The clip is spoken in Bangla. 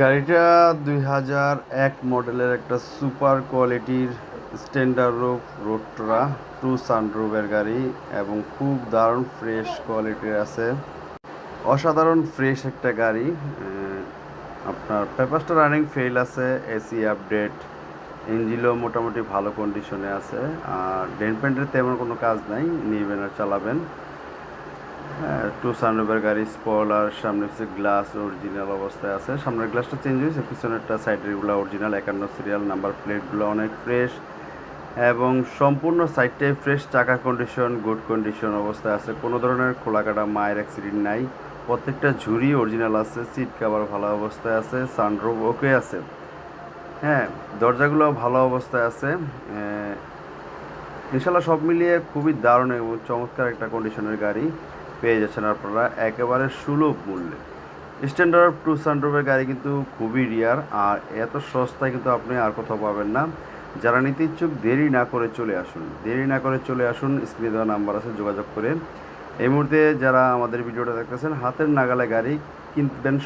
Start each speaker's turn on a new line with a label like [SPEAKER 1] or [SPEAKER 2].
[SPEAKER 1] গাড়িটা দুই হাজার এক মডেলের একটা সুপার কোয়ালিটির স্ট্যান্ডার্ড রুফ রোডরা টু সানরুফের গাড়ি এবং খুব দারুণ ফ্রেশ কোয়ালিটির আছে। অসাধারণ ফ্রেশ একটা গাড়ি। আপনার পেপারসটা রানিং ফেল আছে, এসি আপডেট, ইঞ্জিনও মোটামুটি ভালো কন্ডিশনে আছে, আর ডেন পেন্টের তেমন কোনো কাজ নাই, নিবেন আর চালাবেন। টু সানরুফের গাড়ি স্পলার সামনে হচ্ছে গ্লাস অরিজিনাল অবস্থায় আছে। সামনের গ্লাসটা চেঞ্জ হয়েছে, পিছনেরটা সাইডেরগুলো অরিজিনাল একান্ন সিরিয়াল নাম্বার প্লেটগুলো অনেক ফ্রেশ এবং সম্পূর্ণ সাইডটাই ফ্রেশ চাকা কন্ডিশন গুড কন্ডিশন অবস্থায় আছে। কোনো ধরনের খোলাকাটা মায়ের অ্যাক্সিডেন্ট নাই। প্রত্যেকটা ঝুড়ি অরিজিনাল আছে সিট কাভার ভালো অবস্থায় আছে সানরুফ ওকে আছে। হ্যাঁ দরজাগুলো ভালো অবস্থায় আছে। ইনশাল্লাহ সব মিলিয়ে খুবই দারুণ এবং চমৎকার একটা কন্ডিশনের গাড়ি। পেয়ে যাচ্ছেন আপনারা একেবারে সুলভ মূল্যে। স্ট্যান্ডার্ড টু সানরুফের গাড়ি কিন্তু খুবই রিয়ার আর এত সস্তায় কিন্তু আপনি আর কোথাও পাবেন না। যারা নিতে ইচ্ছুক, দেরি না করে চলে আসুন। দেরি না করে চলে আসুন স্ক্রিনে দেওয়া নাম্বার আছে, যোগাযোগ করে। এই মুহূর্তে যারা আমাদের ভিডিওটা দেখতেছেন, হাতের নাগালে গাড়ি কিনবেন